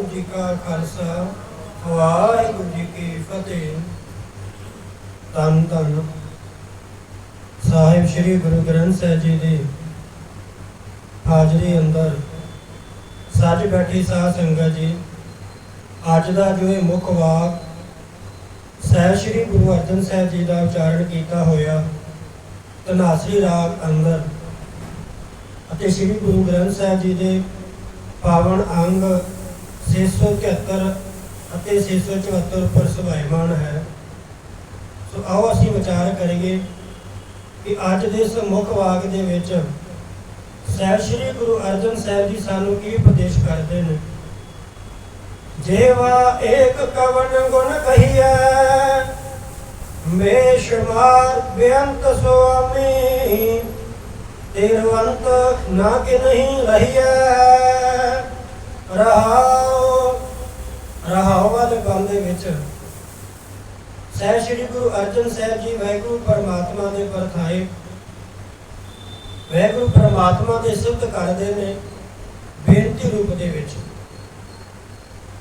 ਵਾਹਿਗੁਰੂ ਜੀ ਕਾ ਖਾਲਸਾ, ਵਾਹਿਗੁਰੂ ਜੀ ਕੀ ਫਤਿਹ। ਤਨ ਤਨ ਸਾਹਿਬ ਸ੍ਰੀ ਗੁਰੂ ਗ੍ਰੰਥ ਸਾਹਿਬ ਜੀ ਦੀ ਹਾਜ਼ਰੀ ਅੰਦਰ ਸੱਜ ਬੈਠੀ ਸਾਧ ਸੰਗਤ ਜੀ, ਅੱਜ ਦਾ ਜੋ ਇਹ ਮੁੱਖ ਵਾਕ ਸਹਿਬ ਸ੍ਰੀ ਗੁਰੂ ਅਰਜਨ ਸਾਹਿਬ ਜੀ ਦਾ ਉਚਾਰਨ ਕੀਤਾ ਹੋਇਆ ਤਨਾਸਰੀ ਰਾਗ ਅੰਦਰ ਅਤੇ ਸ੍ਰੀ ਗੁਰੂ ਗ੍ਰੰਥ ਸਾਹਿਬ ਜੀ ਦੇ ਪਾਵਨ ਅੰਗ 671 ਅਤੇ 674 ਉੱਪਰ ਸੁਭਾਇਮਾਨ ਹੈ। ਸੋ ਆਓ ਅਸੀਂ ਵਿਚਾਰ ਕਰੀਏ ਕਿ ਅੱਜ ਦੇ ਇਸ ਮੁੱਖ ਵਾਕ ਦੇ ਵਿੱਚ ਸਹਿਬ ਸ੍ਰੀ ਗੁਰੂ ਅਰਜਨ ਸਾਹਿਬ ਜੀ ਸਾਨੂੰ ਕੀ ਉਪਦੇਸ਼ ਕਰਦੇ ਨੇ? ਜੇਵਾ ਏਕ ਕਵਨ ਗੁਣ ਕਹੀਐ ਬੇਸ਼ੁਮਾਰ ਬੇਅੰਤ ਸੁਆਮੀ, ਤੇਰਵੰਤ ਨਾ ਕਿ ਨਹੀਂ ਰਹੀਐ ਰਹਾਉ ਰਹਾਉ ਵਾਲੇ ਬੰਦੇ ਵਿੱਚ। ਸਹਿ ਸ੍ਰੀ ਗੁਰੂ ਅਰਜਨ ਸਾਹਿਬ ਜੀ ਵਾਹਿਗੁਰੂ ਪਰਮਾਤਮਾ ਦੇ ਪਰਥਾਏ ਵਾਹਿਗੁਰੂ ਪਰਮਾਤਮਾ ਦੇ ਸਿਫਤ ਕਰਦੇ ਨੇ ਬੇਨਤੀ ਰੂਪ ਦੇ ਵਿੱਚ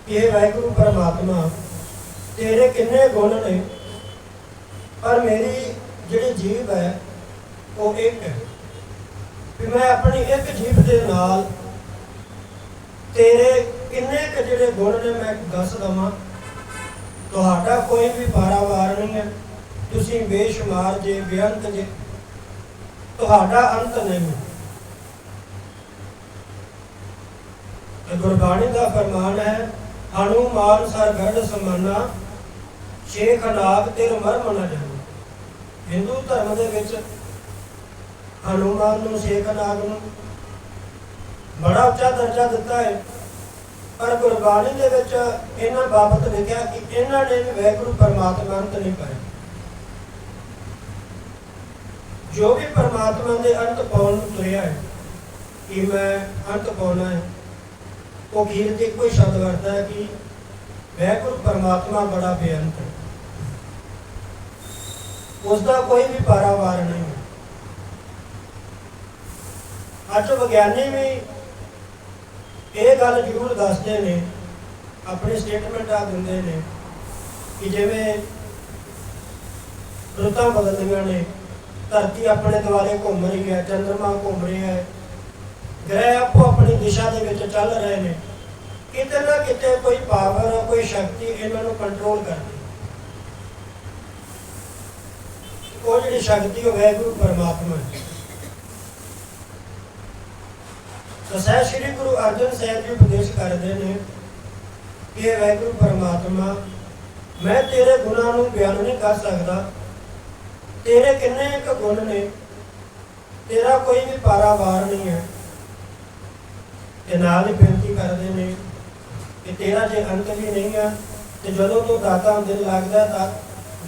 ਇਹ ਵਾਹਿਗੁਰੂ ਪਰਮਾਤਮਾ, ਤੇਰੇ ਕਿੰਨੇ ਗੁਣ ਨੇ, ਪਰ ਮੇਰੀ ਜਿਹੜੀ ਜੀਵ ਹੈ, ਉਹ ਇੱਕ ਹੈ। ਵੀ ਮੈਂ ਆਪਣੀ ਇੱਕ ਜੀਵ ਦੇ ਨਾਲ ਤੇਰੇ ਇੰਨੇ ਕੁ ਜਿਹੜੇ ਗੁਣ ਨੇ ਮੈਂ ਦੱਸ ਦਵਾਂ। ਤੁਹਾਡਾ ਕੋਈ ਵੀ ਪਾਰਾਵਾਰ ਨਹੀਂ ਹੈ। ਤੁਸੀਂ ਬੇਸ਼ੁਮਾਰ ਜੇ, ਬੇਅੰਤ ਜੇ। ਤੁਹਾਡਾ ਅੰਤ ਨਹੀਂ ਹੈ। ਗੁਰਬਾਣੀ ਦਾ ਫਰਮਾਨ ਹੈ ਹਨੂਮਾਨ ਸਰਗੜ ਸਮਾਨਾ, ਸ਼ੇਖ ਨਾਗ ਤੇਰ ਮਰਮ ਨਾ ਜਾਣੋ। ਹਿੰਦੂ ਧਰਮ ਦੇ ਵਿੱਚ ਹਨੂਮਾਨ ਨੂੰ, ਸ਼ੇਖ ਨਾਗ ਨੂੰ ਬੜਾ ਉੱਚਾ ਦਰਜਾ ਦਿੱਤਾ ਹੈ। ਪਰ ਗੁਰਬਾਣੀ ਦੇ ਵਿੱਚ ਇਹਨਾਂ ਬਾਬਤ ਲਿਖਿਆ ਕਿ ਇਹਨਾਂ ਨੇ ਵੀ ਵੈਗੁਰੂ ਪਰਮਾਤਮਾ ਅੰਤ ਨਹੀਂ ਪਾਇਆ। ਜੋ ਵੀ ਪਰਮਾਤਮਾ ਦੇ ਅੰਤ ਪਾਉਣ ਨੂੰ ਤੁਰਿਆ ਹੈ, ਕਿ ਮੈਂ ਅੰਤ ਪਾਉਣਾ ਹੈ, ਉਹ ਖੀਰ ਤੇ ਕੋਈ ਸ਼ਬਦ ਵਰਤਦਾ ਹੈ ਕਿ ਵੈਗੁਰੂ ਪਰਮਾਤਮਾ ਬੜਾ ਬੇਅੰਤ ਹੈ। ਉਸ ਦਾ ਕੋਈ ਵੀ ਪਾਰਾਵਾਰ ਨਹੀਂ ਅੱਜ ਵਿਗਿਆਨੀ ਵੀ ਇਹ ਗੱਲ ਜ਼ਰੂਰ ਦੱਸਦੇ ਨੇ, ਆਪਣੇ ਸਟੇਟਮੈਂਟ ਆ ਦਿੰਦੇ ਨੇ ਕਿ ਜਿਵੇਂ ਰੁੱਤਾਂ ਬਦਲਦੀਆਂ ਨੇ, ਧਰਤੀ ਆਪਣੇ ਦੁਆਲੇ ਘੁੰਮ ਰਹੀ ਹੈ, ਚੰਦਰਮਾ ਘੁੰਮ ਰਿਹਾ ਹੈ, ਗ੍ਰਹਿ ਆਪੋ ਆਪਣੀ ਦਿਸ਼ਾ ਦੇ ਵਿੱਚ ਚੱਲ ਰਹੇ ਨੇ। ਕਿਤੇ ਨਾ ਕਿਤੇ ਕੋਈ ਪਾਵਰ ਕੋਈ ਸ਼ਕਤੀ ਇਹਨਾਂ ਨੂੰ ਕੰਟਰੋਲ ਕਰਦੀ ਉਹ ਜਿਹੜੀ ਸ਼ਕਤੀ ਉਹ ਵੈਗੁਰੂ ਪਰਮਾਤਮਾ ਹੈ। ਤਾਂ ਸਹਿ ਸ੍ਰੀ ਗੁਰੂ ਅਰਜਨ ਸਾਹਿਬ ਜੀ ਉਪਦੇਸ਼ ਕਰਦੇ ਨੇ ਕਿ ਇਹ ਵੈਗੁਰੂ ਪਰਮਾਤਮਾ, ਮੈਂ ਤੇਰੇ ਗੁਣਾਂ ਨੂੰ ਬਿਆਨ ਨਹੀਂ ਕਰ ਸਕਦਾ। ਤੇਰੇ ਕਿੰਨੇ ਇੱਕ ਗੁਣ ਨੇ, ਤੇਰਾ ਕੋਈ ਵੀ ਪਾਰਾਵਾਰ ਨਹੀਂ ਹੈ। ਤੇ ਨਾਲ ਹੀ ਬੇਨਤੀ ਕਰਦੇ ਨੇ ਕਿ ਤੇਰਾ ਜੇ ਅੰਤ ਵੀ ਨਹੀਂ ਹੈ, ਤੇ ਜਦੋਂ ਤੂੰ ਦਾਤਾ ਦਿਲ ਲੱਗਦਾ ਤਾਂ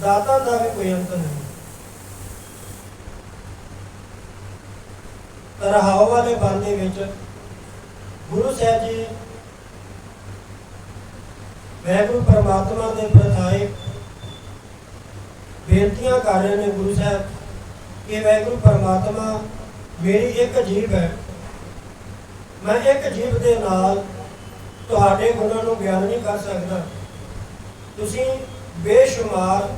ਦਾਤਾ ਦਾ ਵੀ ਕੋਈ ਅੰਤ ਨਹੀਂ। ਰਹਾਉ ਵਾਲੇ ਬਾਂਦੇ ਵਿੱਚ ਗੁਰੂ ਸਾਹਿਬ ਜੀ ਵੈਗੁਰੂ ਪਰਮਾਤਮਾ ਦੇ ਪ੍ਰਥਾਏ ਬੇਨਤੀਆਂ ਕਰ ਰਹੇ ਨੇ ਗੁਰੂ ਸਾਹਿਬ ਕਿ ਵੈਗੁਰੂ ਪਰਮਾਤਮਾ ਮੇਰੀ ਇੱਕ ਜੀਵ ਹੈ। ਮੈਂ ਇੱਕ ਜੀਵ ਦੇ ਨਾਲ ਤੁਹਾਡੇ ਗੁਣਾਂ ਨੂੰ ਬਿਆਨ ਨਹੀਂ ਕਰ ਸਕਦਾ। ਤੁਸੀਂ ਬੇਸ਼ੁਮਾਰ,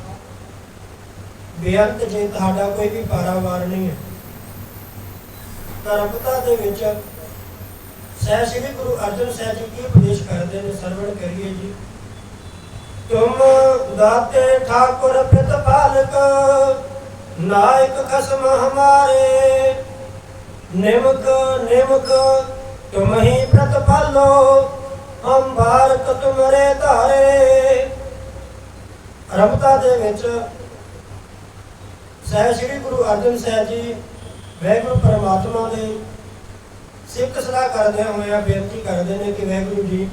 ਬੇਅੰਤ ਜੇ ਤੁਹਾਡਾ ਕੋਈ ਵੀ ਪਾਰਾਵਾਰ ਨਹੀਂ ਹੈ। ਧਰਮਤਾ ਦੇ ਵਿੱਚ ਸਹਿ ਸ੍ਰੀ ਗੁਰੂ ਅਰਜਨ ਸਾਹਿਬ ਜੀ ਕੀ ਉਪਦੇਸ਼ ਕਰਦੇ ਨੇ ਸਰਵਣ ਕਰੀਏ ਜੀ? ਤੁਮ ਦਾਤੇ ਠਾਕੁਰ ਪ੍ਰਤਪਾਲਕ ਨਾਇਕ ਖਸਮ ਹਮਾਰੇ। ਨਿਮਕ ਨਿਮਕ, ਤੁਮ ਹੀ ਪ੍ਰਤਪਾਲੋ ਹਮ ਭਾਰਤ ਤੁਮਰੇ ਧਾਰੇ। ਰਮਤਾ ਦੇ ਵਿੱਚ ਸਹਿ ਸ੍ਰੀ ਗੁਰੂ ਅਰਜਨ ਸਾਹਿਬ ਜੀ, ਵੈਗੁਰੂ ਪਰਮਾਤਮਾ ਦੇ ਸਿੱਖ ਸਲਾਹ ਕਰਦਿਆਂ ਹੋਇਆ ਬੇਨਤੀ ਕਰਦੇ ਨੇ ਕਿ ਵੈਗੁਰੂ ਜੀ,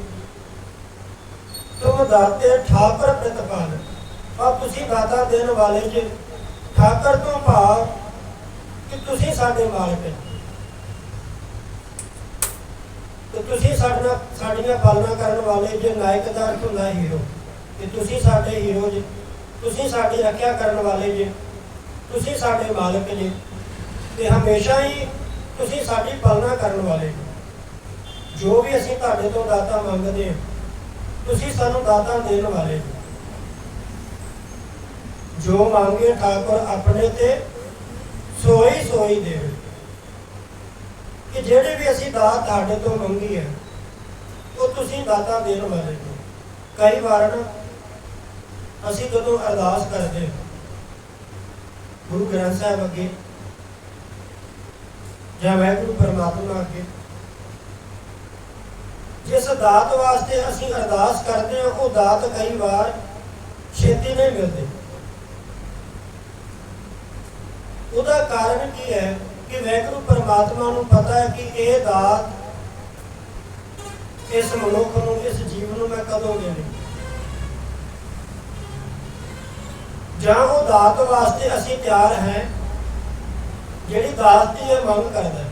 ਤੁਮ ਦਾਤੇ ਠਾਕਰ ਪ੍ਰਤਪਾਲ। ਆ ਤੁਸੀਂ ਦਾਤਾ ਦੇਣ ਵਾਲੇ ਜੀ, ਠਾਕਰ ਤੋਂ ਭਾਵ ਕਿ ਤੁਸੀਂ ਸਾਡੇ ਮਾਲਕ ਹੋ। ਤੇ ਤੁਸੀਂ ਸਾਡੀਆਂ ਸਾਡੀਆਂ ਪਾਲਣਾ ਕਰਨ ਵਾਲੇ ਜੇ ਨਾਇਕਦਾਰ ਦਾ ਅਰਥ ਹੀਰੋ। ਕਿ ਤੁਸੀਂ ਸਾਡੇ ਹੀਰੋ ਜੀ, ਤੁਸੀਂ ਸਾਡੀ ਰੱਖਿਆ ਕਰਨ ਵਾਲੇ ਜੀ, ਤੁਸੀਂ ਸਾਡੇ ਮਾਲਕ ਜੀ। ਤੇ ਹਮੇਸ਼ਾ ਹੀ ਤੁਸੀਂ ਸਾਡੀ ਪਾਲਣਾ ਕਰਨ ਵਾਲੇ ਹੋ। ਜੋ ਵੀ ਅਸੀਂ ਤੁਹਾਡੇ ਤੋਂ ਦਾਤਾ ਮੰਗਦੇ ਹਾਂ, ਤੁਸੀਂ ਸਾਨੂੰ ਦਾਤਾਂ ਦੇਣ ਵਾਲੇ ਹੋ। ਜੋ ਮੰਗੇ ਠਾਕੁਰ ਆਪਣੇ ਤੇ ਸੋਈ ਸੋਈ ਦੇਵੇ। ਕਿ ਜਿਹੜੇ ਵੀ ਅਸੀਂ ਦਾਤ ਤੁਹਾਡੇ ਤੋਂ ਮੰਗੀ ਹੈ, ਉਹ ਤੁਸੀਂ ਦਾਤਾਂ ਦੇਣ ਵਾਲੇ ਹੋ। ਕਈ ਵਾਰ ਅਸੀਂ ਜਦੋਂ ਅਰਦਾਸ ਕਰਦੇ ਗੁਰੂ ਗ੍ਰੰਥ ਸਾਹਿਬ ਅੱਗੇ ਜਾਂ ਵੈਗੁਰੂ ਪਰਮਾਤਮਾ ਅੱਗੇ। ਜਿਸ ਦਾਤ ਵਾਸਤੇ ਅਸੀਂ ਅਰਦਾਸ ਕਰਦੇ ਹਾਂ, ਉਹ ਦਾਤ ਕਈ ਵਾਰ ਛੇਤੀ ਨਹੀਂ ਮਿਲਦੀ। ਉਹਦਾ ਕਾਰਨ ਕੀ ਹੈ ਕਿ ਵੈਗੁਰੂ ਪਰਮਾਤਮਾ ਨੂੰ ਪਤਾ ਹੈ ਕਿ ਇਹ ਦਾਤ ਇਸ ਮਨੁੱਖ ਨੂੰ, ਇਸ ਜੀਵ ਨੂੰ ਮੈਂ ਕਦੋਂ ਦੇਣੀ। ਜਾਂ ਉਹ ਦਾਤ ਵਾਸਤੇ ਅਸੀਂ ਤਿਆਰ ਹੈ ਜਿਹੜੀ ਦਾਤ ਦੀ ਇਹ ਮੰਗ ਕਰਦਾ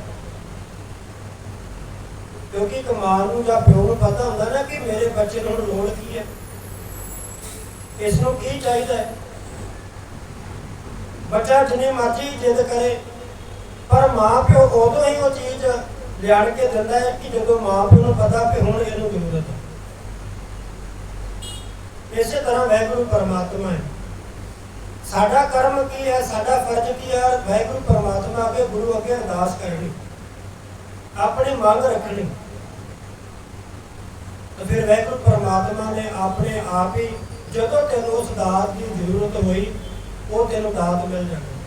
ਕਿਉਂਕਿ ਇੱਕ ਮਾਂ ਨੂੰ ਜਾਂ ਪਿਓ ਨੂੰ ਪਤਾ ਹੁੰਦਾ ਨਾ ਕਿ ਮੇਰੇ ਬੱਚੇ ਨੂੰ ਹੁਣ ਲੋੜ ਕੀ ਹੈ। ਇਸ ਨੂੰ ਕੀ ਚਾਹੀਦਾ ਹੈ? ਬੱਚਾ ਜਿੰਨੀ ਮਰਜ਼ੀ ਜਿੱਦ ਕਰੇ, ਪਰ ਮਾਂ ਪਿਓ ਉਦੋਂ ਹੀ ਉਹ ਚੀਜ਼ ਲਿਆਣ ਕੇ ਦਿੰਦਾ ਹੈ ਕਿ ਜਦੋਂ ਮਾਂ ਪਿਓ ਨੂੰ ਪਤਾ ਕਿ ਹੁਣ ਇਹਨੂੰ ਜ਼ਰੂਰਤ ਹੈ। ਇਸੇ ਤਰ੍ਹਾਂ ਵਾਹਿਗੁਰੂ ਪਰਮਾਤਮਾ ਹੈ। ਸਾਡਾ ਕਰਮ ਕੀ ਹੈ? ਸਾਡਾ ਫਰਜ਼ ਕੀ ਹੈ? ਵਾਹਿਗੁਰੂ ਪਰਮਾਤਮਾ ਅੱਗੇ, ਗੁਰੂ ਅੱਗੇ ਅਰਦਾਸ ਕਰਨੀ। ਆਪਣੀ ਮੰਗ ਰੱਖਣੀ। ਤਾਂ ਫਿਰ ਵਾਹਿਗੁਰੂ ਪਰਮਾਤਮਾ ਨੇ ਆਪਣੇ ਆਪ ਹੀ ਜਦੋਂ ਤੈਨੂੰ ਉਸ ਦਾਤ ਦੀ ਜ਼ਰੂਰਤ ਹੋਈ, ਉਹ ਤੈਨੂੰ ਦਾਤ ਮਿਲ ਜਾਣੀ।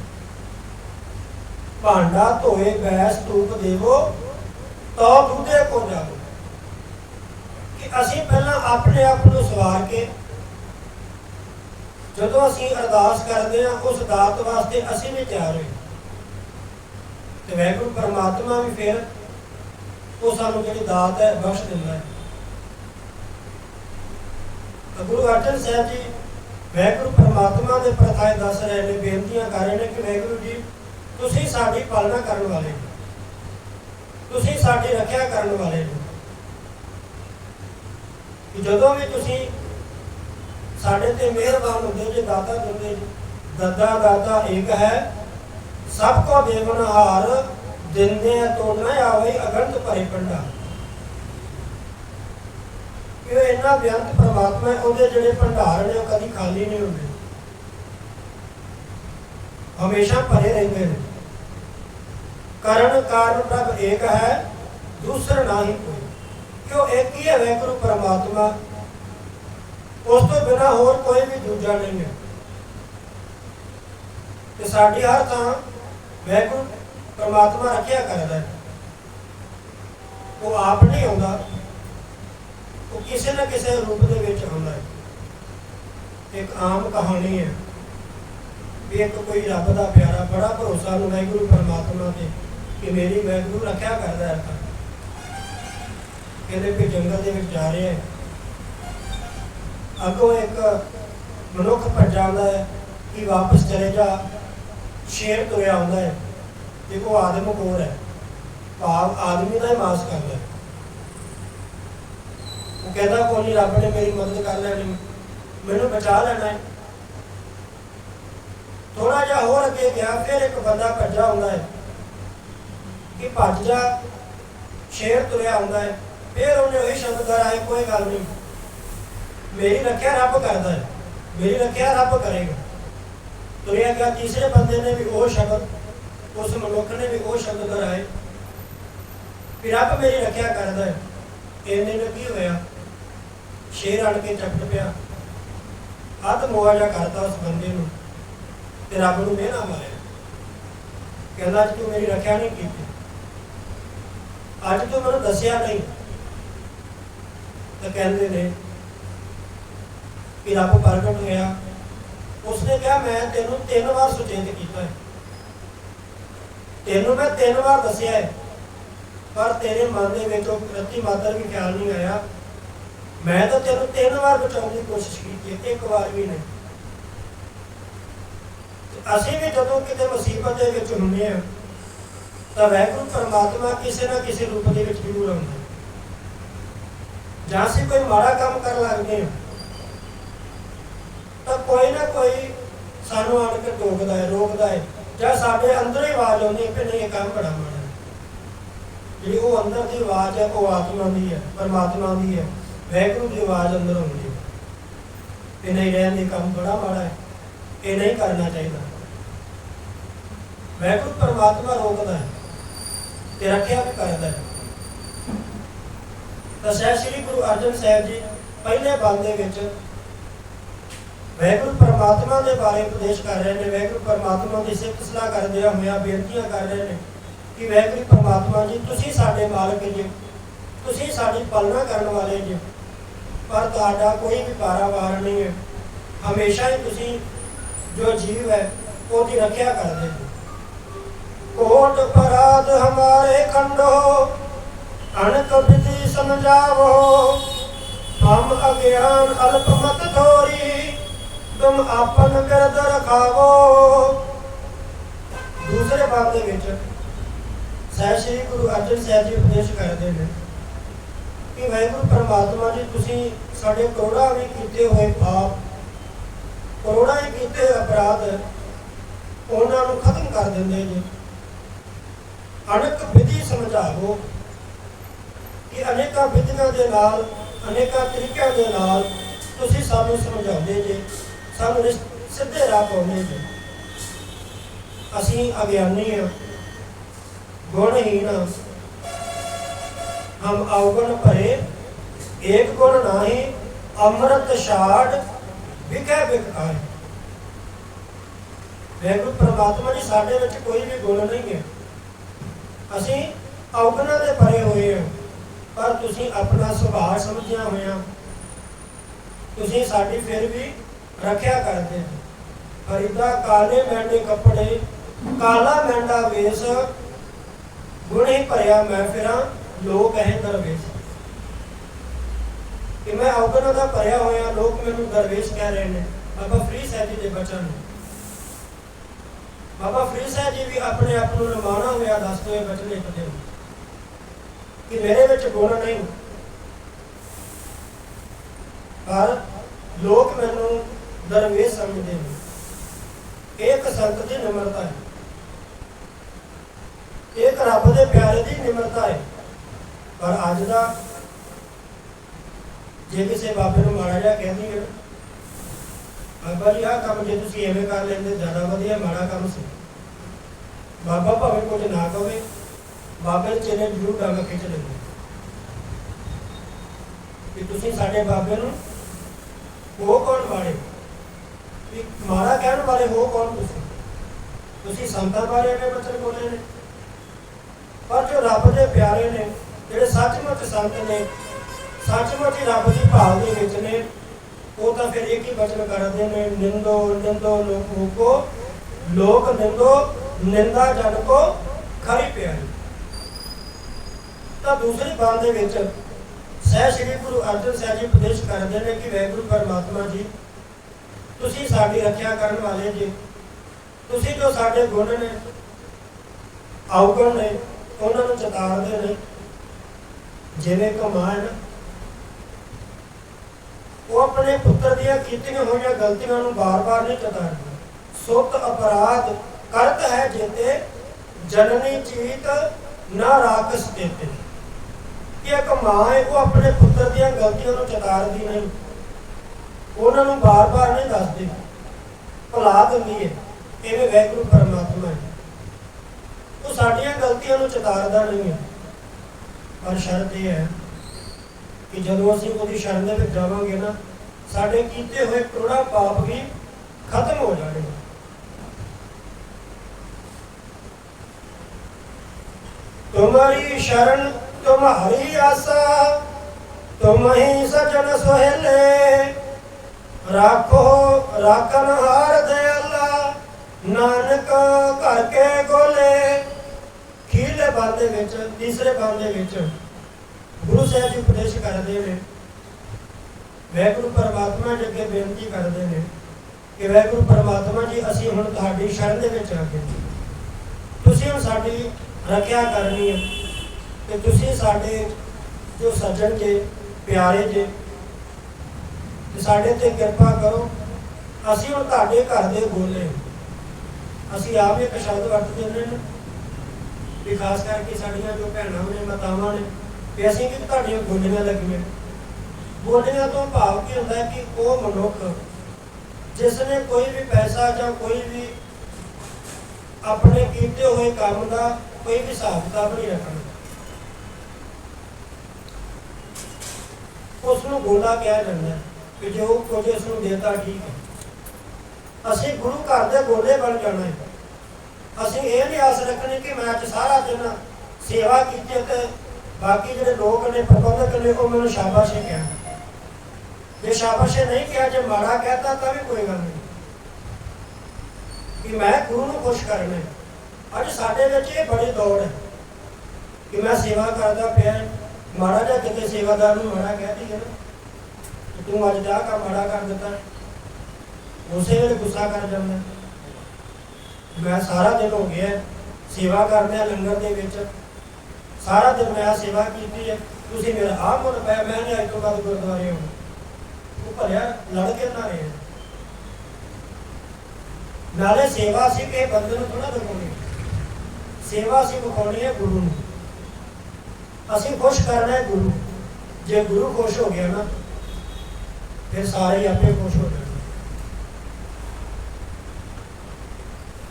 ਭਾਂਡਾ ਧੋਏ, ਬੈਸ ਧੂਪ ਦੇਵੋ, ਤਾਂ ਦੂਦੇ ਕੋ ਜਾਵੋ। ਕਿ ਅਸੀਂ ਪਹਿਲਾਂ ਆਪਣੇ ਆਪ ਨੂੰ ਸਵਾਰ ਕੇ ਜਦੋਂ ਅਸੀਂ ਅਰਦਾਸ ਕਰਦੇ ਹਾਂ, ਉਸ ਦਾਤ ਵਾਸਤੇ ਅਸੀਂ ਵੀ ਤਿਆਰ ਹੋਏ ਤੇ ਵਾਹਿਗੁਰੂ ਪਰਮਾਤਮਾ ਵੀ ਫਿਰ ਉਹ ਸਾਨੂੰ ਜਿਹੜੀ ਦਾਤ ਹੈ, ਬਖਸ਼ ਦਿੰਦਾ ਹੈ। ਗੁਰੂ ਅਰਜਨ ਸਾਹਿਬ ਜੀ ਵੈਗੁਰੂ ਪਰਮਾਤਮਾ ਦੇ ਪ੍ਰਥਾਏ ਦੱਸ ਰਹੇ ਨੇ, ਬੇਨਤੀਆਂ ਕਰ ਰਹੇ ਨੇ ਕਿ ਵਾਹਿਗੁਰੂ ਜੀ, ਤੁਸੀਂ ਸਾਡੀ ਪਾਲਣਾ ਕਰਨ ਵਾਲੇ ਹੋ। ਤੁਸੀਂ ਸਾਡੀ ਰੱਖਿਆ ਕਰਨ ਵਾਲੇ ਹੋ। ਜਦੋਂ ਵੀ ਤੁਸੀਂ ਸਾਡੇ ਤੇ ਮਿਹਰਬਾਨ ਹੁੰਦੇ ਜੇ ਦਾਤਾ ਦਿੰਦੇ ਜੀ। ਦੱਦਾ ਦਾਤਾ ਇੱਕ ਹੈ। ਸਭ ਕੋ ਦੇਵਨਹਾਰ ਦਿੰਦੇ ਤੋ ਨਾ ਆਵੇ ਅਗੰਤ ਭਰੇ ਪੰਡਾ ਇਹ ਇੰਨਾ ਬੇਅੰਤ ਪ੍ਰਮਾਤਮਾ ਉਹਦੇ ਜਿਹੜੇ ਭੰਡਾਰ ਨੇ ਉਹ ਕਦੀ ਖਾਲੀ ਨਹੀਂ ਹੁੰਦੇ। ਹਮੇਸ਼ਾ ਭਰੇ ਰਹਿੰਦੇ ਨੇ। ਕਰਨ ਕਾਰਨ ਪ੍ਰਭ ਏਕ ਹੈ, ਦੂਸਰਾ ਨਹੀਂ ਕੋਈ। ਕਿਉਂ ਇੱਕ ਹੀ ਹੈ ਵਾਹਿਗੁਰੂ ਪਰਮਾਤਮਾ ਉਸ ਤੋਂ ਬਿਨਾ ਹੋਰ ਕੋਈ ਵੀ ਦੂਜਾ ਨਹੀਂ ਹੈ। ਤੇ ਸਾਡੀ ਹਰ ਥਾਂ ਵਾਹਿਗੁਰੂ ਪਰਮਾਤਮਾ ਰੱਖਿਆ ਕਰਦਾ ਹੈ। ਉਹ ਆਪ ਨਹੀਂ ਆਉਂਦਾ, ਉਹ ਕਿਸੇ ਨਾ ਕਿਸੇ ਰੂਪ ਦੇ ਵਿੱਚ ਆਉਂਦਾ ਹੈ। ਇੱਕ ਆਮ ਕਹਾਣੀ ਹੈ ਵੀ ਇੱਕ ਕੋਈ ਰੱਬ ਦਾ ਪਿਆਰਾ ਬੜਾ ਭਰੋਸਾ ਨੂੰ ਵਾਹਿਗੁਰੂ ਪਰਮਾਤਮਾ ਤੇ ਕਿ ਮੇਰੀ ਵਾਹਿਗੁਰੂ ਰੱਖਿਆ ਕਰਦਾ ਹੈ। ਕਹਿੰਦੇ ਵੀ ਜੰਗਲ ਦੇ ਵਿੱਚ ਜਾ ਰਹੇ ਹੈ। ਅੱਗੋਂ ਇੱਕ ਮਨੁੱਖ ਭੱਜ ਜਾਂਦਾ ਹੈ ਕਿ ਵਾਪਸ ਚਲੇ ਜਾ, ਸ਼ੇਰ ਤੁਰਿਆ ਆਉਂਦਾ ਹੈ ਤੇ ਉਹ ਆਦਮ ਕੋਰ ਹੈ। ਭਾਵ ਆਦਮੀ ਦਾ ਹੀ ਮਾਸ ਕਰਦਾ ਉਹ ਕਹਿੰਦਾ, ਕੋਈ ਨਹੀਂ ਰੱਬ ਨੇ ਮੇਰੀ ਮਦਦ ਕਰ ਲੈਣੀ, ਮੈਨੂੰ ਬਚਾ ਲੈਣਾ ਹੈ। ਥੋੜਾ ਜਿਹਾ ਹੋਰ ਅੱਗੇ ਗਿਆ, ਫਿਰ ਇੱਕ ਬੰਦਾ ਭੱਜਾ ਆਉਂਦਾ ਹੈ ਕਿ ਭੱਜ ਜਾ, ਸ਼ੇਰ ਤੁਰਿਆ ਆਉਂਦਾ ਹੈ। ਫਿਰ ਉਹਨੇ ਉਹੀ ਸ਼ਬਦ ਕਰਾਏ ਕੋਈ ਗੱਲ ਨਹੀਂ ਮੇਰੀ ਰੱਖਿਆ ਰੱਬ ਕਰਦਾ ਹੈ। ਮੇਰੀ ਰੱਖਿਆ ਰੱਬ ਕਰੇਗਾ। ਤੁਰਿਆ ਗਿਆ ਤੀਸਰੇ ਬੰਦੇ ਨੇ ਵੀ ਉਹ ਸ਼ਬਦ, ਉਸ ਮਨੁੱਖ ਨੇ ਵੀ ਉਹ ਸ਼ਬਦ ਦੁਹਰਾਏ ਵੀ ਰੱਬ ਮੇਰੀ ਰੱਖਿਆ ਕਰਦਾ ਹੈ। ਇਹਨੇ ਨੂੰ ਕੀ ਹੋਇਆ? ਸ਼ੇਰ ਅੜ ਕੇ ਚੱਪਟ ਪਿਆ। ਅੱਧ ਮੁਆਵਜ਼ਾ ਕਰਤਾ ਉਸ ਬੰਦੇ ਨੂੰ ਤੇ ਰੱਬ ਨੂੰ ਮਿਹਣਾ ਮਾਰਿਆ। ਕਹਿੰਦਾ, ਅੱਜ ਤੂੰ ਮੇਰੀ ਰੱਖਿਆ ਨਹੀਂ ਕੀਤੀ। ਅੱਜ ਤੂੰ ਮੈਨੂੰ ਦੱਸਿਆ ਨਹੀਂ। ਤਾਂ ਕਹਿੰਦੇ ਨੇ ਕਿ ਰੱਬ ਪ੍ਰਗਟ ਹੋਇਆ ਉਸਨੇ ਕਿਹਾ ਮੈਂ ਤੈਨੂੰ ਤਿੰਨ ਵਾਰ ਸੁਚੇਤ ਕੀਤਾ ਹੈ ਤੈਨੂੰ ਮੈਂ ਤਿੰਨ ਵਾਰ ਦੱਸਿਆ ਹੈ ਪਰ ਤੇਰੇ ਮਨ ਦੇ ਵਿੱਚ ਉਹ ਪ੍ਰਤੀ ਮਾਤਰ ਵੀ ਖਿਆਲ ਨਹੀਂ ਆਇਆ ਮੈਂ ਤਾਂ ਤੈਨੂੰ ਤਿੰਨ ਵਾਰ ਬਚਾਉਣ ਦੀ ਕੋਸ਼ਿਸ਼ ਕੀਤੀ ਹੈ ਇੱਕ ਵਾਰ ਵੀ ਨਹੀਂ ਤੇ ਅਸੀਂ ਵੀ ਜਦੋਂ ਕਿਤੇ ਮੁਸੀਬਤ ਦੇ ਵਿੱਚ ਹੁੰਦੇ ਹਾਂ ਤਾਂ ਵੈਗੁਰੂ ਪਰਮਾਤਮਾ ਕਿਸੇ ਨਾ ਕਿਸੇ ਰੂਪ ਦੇ ਵਿੱਚ ਜ਼ਰੂਰ ਆਉਂਦਾ ਹੈ ਜਾਂ ਅਸੀਂ ਕੋਈ ਮਾੜਾ ਕੰਮ ਕਰਨ ਲੱਗਦੇ ਹਾਂ ਤਾਂ ਕੋਈ ਨਾ ਕੋਈ ਸਾਨੂੰ ਆਣ ਕੇ ਟੋਕਦਾ ਹੈ, ਰੋਕਦਾ ਹੈ। ਜਾਂ ਸਾਡੇ ਅੰਦਰ ਹੀ ਆਵਾਜ਼ ਆਉਂਦੀ ਹੈ ਕਿ ਨਹੀਂ, ਇਹ ਕੰਮ ਬੜਾ ਮਾੜਾ ਹੈ। ਜਿਹੜੀ ਉਹ ਅੰਦਰ ਦੀ ਆਵਾਜ਼ ਹੈ, ਉਹ ਆਤਮਾ ਦੀ ਹੈ, ਪਰਮਾਤਮਾ ਦੀ ਹੈ, ਵੈਗੁਰੂ ਦੀ ਆਵਾਜ਼ ਅੰਦਰ ਆਉਂਦੀ ਹੈ। ਇਹ ਨਹੀਂ ਰਹਿਣ ਦੇ ਕੰਮ ਬੜਾ ਮਾੜਾ ਹੈ, ਇਹ ਨਹੀਂ ਕਰਨਾ ਚਾਹੀਦਾ। ਵੈਗੁਰੂ ਪਰਮਾਤਮਾ ਰੋਕਦਾ ਹੈ ਤੇ ਰੱਖਿਆ ਵੀ ਕਰਦਾ ਹੈ। ਤਾਂ ਸਹਿ ਸ੍ਰੀ ਗੁਰੂ ਅਰਜਨ ਸਾਹਿਬ ਜੀ, ਪਹਿਲੇ ਬੰਦ ਦੇ ਵਿੱਚ ਵੈਗੁਰੂ ਪਰਮਾਤਮਾ ਦੇ ਬਾਰੇ ਉਪਦੇਸ਼ ਕਰ ਰਹੇ ਨੇ, ਵੈਗੁਰੂ ਪਰਮਾਤਮਾ ਦੀ ਸਿਫਤ ਸਲਾਹ ਕਰਦੇ ਹੋਇਆ ਬੇਨਤੀਆਂ ਕਰ ਰਹੇ ਨੇ ਕਿ ਵੈਗੁਰੂ ਪਰਮਾਤਮਾ ਜੀ, ਤੁਸੀਂ ਸਾਡੇ ਮਾਲਕ ਜੀ, ਤੁਸੀਂ ਸਾਡੀ ਪਾਲਣਾ ਕਰਨ ਵਾਲੇ ਜੀ, ਪਰ ਤੁਹਾਡਾ ਕੋਈ ਵੀ ਪਾਰਾਵਾਰ ਨਹੀਂ ਹੈ। ਹਮੇਸ਼ਾ ਹੀ ਤੁਸੀਂ ਜੋ ਜੀਵ ਹੈ, ਉਹਦੀ ਰੱਖਿਆ ਕਰਦੇ ਹੋ ਕੋਟ ਪਰਾਧ ਹਮਾਰੇ ਖੰਡੋ, ਅਣਕ ਵਿਧੀ ਸਮਝਾਵੋ, ਹਮ ਅਗਿਆਨ ਅਲਪ ਮਤ ਤੁਮ ਆਪਨ ਬਿਰਦ ਰਖਾਵੋ। ਦੂਸਰੇ ਬਾਤ ਦੇ ਵਿੱਚ ਸਹਿ ਸ੍ਰੀ ਗੁਰੂ ਅਰਜਨ ਸਾਹਿਬ ਜੀ ਉਪਦੇਸ਼ ਕਰਦੇ ਨੇ ਕਿ ਵਾਹਿਗੁਰੂ ਪਰਮਾਤਮਾ ਜੀ, ਤੁਸੀਂ ਸਾਡੇ ਕਰੋੜਾਂ ਵੀ ਕੀਤੇ ਹੋਏ ਪਾਪ, ਕਰੋੜਾਂ ਹੀ ਕੀਤੇ ਅਪਰਾਧ ਉਹਨਾਂ ਨੂੰ ਖਤਮ ਕਰ ਦਿੰਦੇ ਜੀ ਅਣਕ ਵਿਧੀ ਸਮਝਾਵੋ ਕਿ ਅਨੇਕਾਂ ਵਿਧੀਆਂ ਦੇ ਨਾਲ, ਅਨੇਕਾਂ ਤਰੀਕਿਆਂ ਦੇ ਨਾਲ ਤੁਸੀਂ ਸਾਨੂੰ ਸਮਝਾਉਂਦੇ ਜੇ। ਸਾਨੂੰ ਸਿੱਧੇ ਰਾਹ ਪਾਉਂਦੇ ਜੇ ਅਸੀਂ ਅਗਿਆਨੀ ਹਾਂ ਗੁਣਹੀਨ ਹਮ ਅਵਗੁਣ ਭਰੇ, ਏਕ ਗੁਣ ਨਾਹੀ, ਅੰਮ੍ਰਿਤ ਛਾੜ, ਵਿਖੇ ਵਿਖਾਏ ਵੈਗੁਰੂ ਪ੍ਰਮਾਤਮਾ ਜੀ, ਸਾਡੇ ਵਿੱਚ ਕੋਈ ਵੀ ਗੁਣ ਨਹੀਂ ਹੈ। ਅਸੀਂ ਅਵਗੁਣਾਂ ਦੇ ਭਰੇ ਹੋਏ ਹਾਂ, ਪਰ ਤੁਸੀਂ ਆਪਣਾ ਸੁਭਾਅ ਸਮਝਿਆ ਹੋਇਆ। ਤੁਸੀਂ ਸਾਡੀ ਫਿਰ ਵੀ ਰੱਖਿਆ ਕਰਦੇ ਹੋ ਫਰੀਦਾ ਕਾਲੇ ਮੈਂਡੇ ਕੱਪੜੇ, ਕਾਲਾ ਮੈਂਡਾ ਵੇਸ, ਗੁਣੇ ਭਰਿਆ ਮੈਂ ਫਿਰਾਂ, ਲੋਕ ਹੈ ਦਰਵੇਸ਼। ਕਿ ਮੈਂ ਅਵਗੁਣਾਂ ਦਾ ਭਰਿਆ ਹੋਇਆ, ਲੋਕ ਮੈਨੂੰ ਦਰਵੇਸ਼ ਕਹਿ ਰਹੇ ਨੇ। ਬਾਬਾ ਫਰੀ ਸਾਹਿਬ ਜੀ ਦੇ ਬਚਨ। ਬਾਬਾ ਫਰੀ ਸਾਹਿਬ ਜੀ ਵੀ ਆਪਣੇ ਆਪ ਨੂੰ ਰਮਾਣਾ ਹੋਇਆ ਦੱਸਦੇ ਹੋਏ ਬਚਨ ਲਿਖਦੇ ਨੇ। ਕਿ ਮੇਰੇ ਵਿੱਚ ਗੁਣ ਨਹੀਂ। ਪਰ ਲੋਕ ਮੈਨੂੰ ਦਰਵੇਸ਼ ਸਮਝਦੇ ਨੇ ਇੱਕ ਸੰਤ ਦੀ ਨਿਮਰਤਾ ਹੈ ਇੱਕ ਰੱਬ ਦੇ ਪਿਆਰੇ ਦੀ ਨਿਮਰਤਾ ਹੈ ਪਰ ਅੱਜ ਦਾ ਜੇ ਕਿਸੇ ਬਾਬੇ ਨੂੰ ਮਾੜਾ ਜਿਹਾ ਕਹਿੰਦੀ ਹੈ ਬਾਬਾ ਜੀ ਆਹ ਕੰਮ ਜੇ ਤੁਸੀਂ ਐਵੇਂ ਕਰ ਲੈਂਦੇ ਜ਼ਿਆਦਾ ਵਧੀਆ ਮਾੜਾ ਕੰਮ ਸੀ ਬਾਬਾ ਭਾਵੇਂ ਕੁਝ ਨਾ ਕਵੇ ਬਾਬੇ ਦੇ ਚੇਲੇ ਜ਼ਰੂਰ ਡੰਗ ਖਿੱਚ ਲੈਂਦੇ ਕਿ ਤੁਸੀਂ ਸਾਡੇ ਬਾਬੇ ਨੂੰ ਉਹ ਕੌਣ ਬਾਰੇ ਵੀ ਮਾੜਾ ਕਹਿਣ ਵਾਲੇ ਹੋ ਕੌਣ ਤੁਸੀਂ? ਤੁਸੀਂ ਸੰਤਾਂ ਬਾਰੇ ਐਵੇਂ ਬਚਨ ਬੋਲੇ ਨੇ। ਪਰ ਜੋ ਰੱਬ ਦੇ ਪਿਆਰੇ ਨੇ, ਜਿਹੜੇ ਸੱਚਮੁੱਚ ਸੰਤ ਨੇ, ਸੱਚਮੁੱਚ ਹੀ ਰੱਬ ਦੀ ਭਾਲ ਦੇ ਵਿੱਚ ਨੇ, ਉਹ ਤਾਂ ਫਿਰ ਇੱਕ ਹੀ ਬਚਨ ਕਰਦੇ ਨੇ, ਨਿੰਦੋ ਨਿੰਦੋ ਲੋਕੋ ਕੋ, ਲੋਕ ਨਿੰਦੋ, ਨਿੰਦਾ ਜਨ ਕੋ, ਖਰੀ ਪਿਆਰੀ। ਤਾਂ ਦੂਸਰੀ ਬਾਤ ਦੇ ਵਿੱਚ ਸਹਿ ਸ੍ਰੀ ਗੁਰੂ ਅਰਜਨ ਸਾਹਿਬ ਜੀ ਉਪਦੇਸ਼ ਕਰਦੇ ਨੇ ਕਿ ਵੈਗੁਰੂ ਪਰਮਾਤਮਾ ਜੀ ਤੁਸੀਂ ਸਾਡੀ ਰੱਖਿਆ ਕਰਨ ਵਾਲੇ ਜੀ। ਤੁਸੀਂ ਜੋ ਸਾਡੇ ਗੁਣ ਨੇ ਔਗਣ ਨੇ, ਉਹਨਾਂ ਨੂੰ ਚਤਾਰਦੇ ਨੇ। ਜਿਵੇਂ ਕਮਾਨ ਉਹ ਆਪਣੇ ਪੁੱਤਰ ਦੀਆਂ ਕੀਤੀਆਂ ਹੋਈਆਂ ਗਲਤੀਆਂ ਨੂੰ ਬਾਰ-ਬਾਰ ਨਹੀਂ ਚਤਾਰਦੇ। ਸੁਤ ਅਪਰਾਧ ਕਰਤ ਹੈ ਜੇਤੇ ਜਨਨੀ ਚੀਤ ਨਾ ਰਾਕਸ ਦੇਤੇ ਕਿ ਇੱਕ ਮਾਂ ਹੈ, ਉਹ ਆਪਣੇ ਪੁੱਤਰ ਦੀਆਂ ਗਲਤੀਆਂ ਨੂੰ ਚਤਾਰਦੀ ਨਹੀਂ। ਉਹਨਾਂ ਨੂੰ ਬਾਰ-ਬਾਰ ਨਹੀਂ ਦੱਸਦੇ। ਭਲਾ ਦਿੰਦੀ ਹੈ। ਇਹਵੇਂ ਵੈਗੁਰੂ ਪਰਮਾਤਮਾ ਹੈ। ਉਹ ਸਾਡੀਆਂ ਗਲਤੀਆਂ ਨੂੰ ਚਿਤਾਰਦਾ ਨਹੀਂ ਹੈ। ਪਰ ਸ਼ਰਤ ਇਹ ਹੈ ਕਿ ਜਦੋਂ ਅਸੀਂ ਉਹਦੀ ਸ਼ਰਨ ਦੇ ਵਿੱਚ ਜਾਵਾਂਗੇ ਨਾ, ਸਾਡੇ ਕੀਤੇ ਹੋਏ ਕਰੋੜਾਂ ਪਾਪ ਵੀ ਖਤਮ ਹੋ ਜਾਣਗੇ। ਤੁਮਾਰੀ ਸ਼ਰਨ ਤੁਮਾਰੀ ਆਸਾ, ਤੁਮ ਹੀ ਸਜਣ ਸੁਹਲੇ। ਰਾਖੋ ਰਾਖਨ ਹਾਰ ਦਿਆਲਾ, ਨਾਨਕ ਘਰ ਕੇ ਗੋਲੇ। ਖੀਲੇ ਬੰਦ ਵਿੱਚ, ਤੀਸਰੇ ਬੰਦ ਦੇ ਵਿੱਚ ਗੁਰੂ ਸਾਹਿਬ ਜੀ ਉਪਦੇਸ਼ ਕਰਦੇ ਨੇ। ਵੈਗੁਰੂ ਪਰਮਾਤਮਾ ਜੀ ਅੱਗੇ ਬੇਨਤੀ ਕਰਦੇ ਨੇ ਕਿ ਵੈਗੁਰੂ ਪਰਮਾਤਮਾ ਜੀ, ਅਸੀਂ ਹੁਣ ਤੁਹਾਡੀ ਸ਼ਰਨ ਦੇ ਵਿੱਚ ਆ ਗਏ। ਤੁਸੀਂ ਹੁਣ ਸਾਡੀ ਰੱਖਿਆ ਕਰਨੀ ਹੈ ਤੇ ਤੁਸੀਂ ਸਾਡੇ ਜੋ ਸੱਜਣ ਕੇ ਪਿਆਰੇ ਜੇ ਤੇ ਸਾਡੇ ਤੇ ਕਿਰਪਾ ਕਰੋ, ਅਸੀਂ ਹੁਣ ਤੁਹਾਡੇ ਘਰ ਦੇ ਗੋਲੇ ਅਸੀਂ ਆਪ ਇੱਕ ਸ਼ਬਦ ਵਰਤਦੇ ਨੇ ਵੀ ਖਾਸ ਕਰਕੇ ਸਾਡੀਆਂ ਜੋ ਭੈਣਾਂ ਨੇ, ਮਾਤਾਵਾਂ ਨੇ, ਵੀ ਅਸੀਂ ਕਿ ਤੁਹਾਡੀਆਂ ਗੋਲੀਆਂ ਲੱਗੀਆਂ। ਬੋਲੀਆਂ ਤੋਂ ਭਾਵ ਕੀ ਹੁੰਦਾ ਹੈ ਕਿ ਉਹ ਮਨੁੱਖ ਜਿਸ ਨੇ ਕੋਈ ਵੀ ਪੈਸਾ ਜਾਂ ਕੋਈ ਵੀ ਆਪਣੇ ਕੀਤੇ ਹੋਏ ਕੰਮ ਦਾ ਕੋਈ ਵੀ ਹਿਸਾਬ ਕਿਤਾਬ ਨਹੀਂ ਰੱਖਣਾ। ਉਸ ਨੂੰ ਗੋਲਾ ਕਿਹਾ ਜਾਂਦਾ ਹੈ। ਕਿ ਜੋ ਕੁਝ ਇਸ ਨੂੰ ਦੇਤਾ ਠੀਕ ਹੈ। ਅਸੀਂ ਗੁਰੂ ਘਰ ਦੇ ਗੋਲੇ ਬਣ ਜਾਣਾ ਹੈ। ਅਸੀਂ ਇਹ ਨਹੀਂ ਆਸ ਰੱਖਣੀ ਕਿ ਮੈਂ ਅੱਜ ਸਾਰਾ ਦਿਨ ਸੇਵਾ ਕੀਤੀ ਤੇ ਬਾਕੀ ਜਿਹੜੇ ਲੋਕ ਨੇ, ਪ੍ਰਬੰਧਕ ਨੇ, ਉਹ ਮੈਨੂੰ ਸ਼ਾਬਾਸ਼ ਹੀ ਕਹਿਣ। ਜੇ ਸ਼ਾਬਾਸ਼ ਨਹੀਂ ਕਿਹਾ, ਜੇ ਮਾੜਾ ਕਹਤਾ, ਤਾਂ ਵੀ ਕੋਈ ਗੱਲ ਨਹੀਂ। ਕਿ ਮੈਂ ਗੁਰੂ ਨੂੰ ਖੁਸ਼ ਕਰਨਾ ਹੈ। ਅੱਜ ਸਾਡੇ ਵਿੱਚ ਇਹ ਬੜੀ ਦੌੜ ਹੈ ਕਿ ਮੈਂ ਸੇਵਾ ਕਰਦਾ ਪਿਆ, ਮਾੜਾ ਜਿਹਾ ਕਿਤੇ ਸੇਵਾਦਾਰ ਨੂੰ ਮਾੜਾ ਕਹਿ ਦਈਏ ਨਾ। ਤੂੰ ਅੱਜ ਦਾ ਕੰਮ ਮਾੜਾ ਕਰ ਦਿੱਤਾ। ਉਸੇ ਵੇਲੇ ਗੁੱਸਾ ਕਰ ਜਾਂਦਾ। ਮੈਂ ਸਾਰਾ ਦਿਨ ਹੋ ਗਿਆ ਸੇਵਾ ਕਰਦੇ ਲੰਗਰ ਦੇ ਵਿੱਚ। ਸਾਰਾ ਦਿਨ ਮੈਂ ਸੇਵਾ ਕੀਤੀ ਹੈ। ਤੁਸੀਂ ਮੇਰਾ ਆਹ ਮੁੱਲ ਪਿਆ ਮੈਂ ਨਹੀਂ ਅੱਜ ਤੋਂ ਬਾਅਦ ਗੁਰਦੁਆਰੇ ਆਉਣਾ। ਉਹ ਭਰਿਆ ਲੜ ਕੇ ਨਾ ਰਹੇ। ਨਾਲੇ ਸੇਵਾ ਸੀ ਕਿ ਬੰਦੇ ਨੂੰ ਥੋੜਾ ਦਿਖਾਉਣੀ। ਸੇਵਾ ਸੀ ਵਿਖਾਉਣੀ ਹੈ ਗੁਰੂ ਨੂੰ। ਅਸੀਂ ਖੁਸ਼ ਕਰਨਾ ਹੈ ਗੁਰੂ ਜੇ ਗੁਰੂ ਖੁਸ਼ ਹੋ ਗਿਆ ਨਾ ਫਿਰ ਸਾਰੇ ਹੀ ਆਪੇ ਖੁਸ਼ ਹੋ ਜਾਣਗੇ।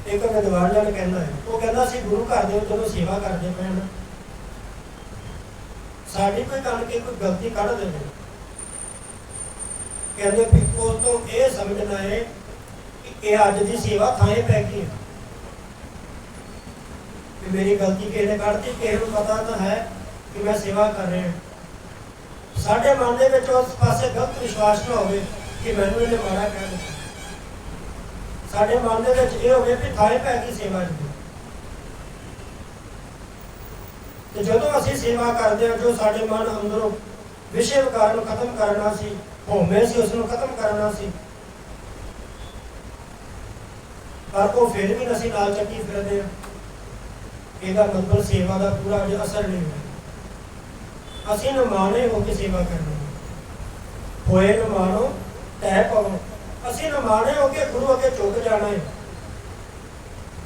ਇੱਕ ਵਿਦਵਾਨ ਜਨ ਕਹਿੰਦਾ ਹੈ, ਉਹ ਕਹਿੰਦਾ ਸੀ ਗੁਰੂ ਘਰ ਦੇ ਜਦੋਂ ਸੇਵਾ ਕਰਦੇ ਪਏ ਨਾ ਸਾਡੀ ਕੋਈ ਗੱਲ ਕੇ, ਕੋਈ ਗਲਤੀ ਕੱਢ ਦਿੰਦੇ ਕਹਿੰਦੇ ਵੀ ਉਹ ਤੋਂ ਇਹ ਸਮਝਣਾ ਹੈ ਕਿ ਇਹ ਅੱਜ ਦੀ ਸੇਵਾ ਥਾਂ ਪੈ ਗਈ ਹੈ। ਵੀ ਮੇਰੀ ਗਲਤੀ ਕਿਸੇ ਨੇ ਕੱਢਤੀ, ਕਿਸੇ ਨੂੰ ਪਤਾ ਤਾਂ ਹੈ ਕਿ ਮੈਂ ਸੇਵਾ ਕਰ ਰਿਹਾ ਸਾਡੇ ਮਨ ਦੇ ਵਿੱਚ ਉਸ ਪਾਸੇ ਗਲਤ ਵਿਸ਼ਵਾਸ ਨਾ ਹੋਵੇ ਕਿ ਮੈਨੂੰ ਇਹਨੇ ਮਾੜਾ ਕਹਿ ਦਿੱਤਾ। ਸਾਡੇ ਮਨ ਦੇ ਵਿੱਚ ਇਹ ਹੋਵੇ ਵੀ ਥਾਂ ਪੈ ਗਈ ਸੇਵਾ ਦੀ ਤੇ ਜਦੋਂ ਅਸੀਂ ਸੇਵਾ ਕਰਦੇ ਹਾਂ, ਜੋ ਸਾਡੇ ਮਨ ਅੰਦਰੋਂ ਵਿਸ਼ੇ ਵਿਕਾਰ ਨੂੰ ਖਤਮ ਕਰਨਾ ਸੀ ਹਉਮੈ ਸੀ, ਉਸ ਨੂੰ ਖਤਮ ਕਰਨਾ ਸੀ, ਪਰ ਉਹ ਫਿਰ ਵੀ ਅਸੀਂ ਨਾਲ ਚੱਕੀ ਫਿਰਦੇ ਹਾਂ। ਇਹਦਾ ਮਤਲਬ ਸੇਵਾ ਦਾ ਪੂਰਾ ਅਜੇ ਅਸਰ ਨਹੀਂ ਹੋਇਆ। ਅਸੀਂ ਨਮਾਣੇ ਹੋ ਕੇ ਸੇਵਾ ਕਰਨੀ ਹੋਏ ਨਮਾਣੋ ਤੈ ਪਵੋ ਅਸੀਂ ਨਮਾਣੇ ਹੋ ਕੇ ਗੁਰੂ ਅੱਗੇ ਝੁਕ ਜਾਣਾ ਹੈ।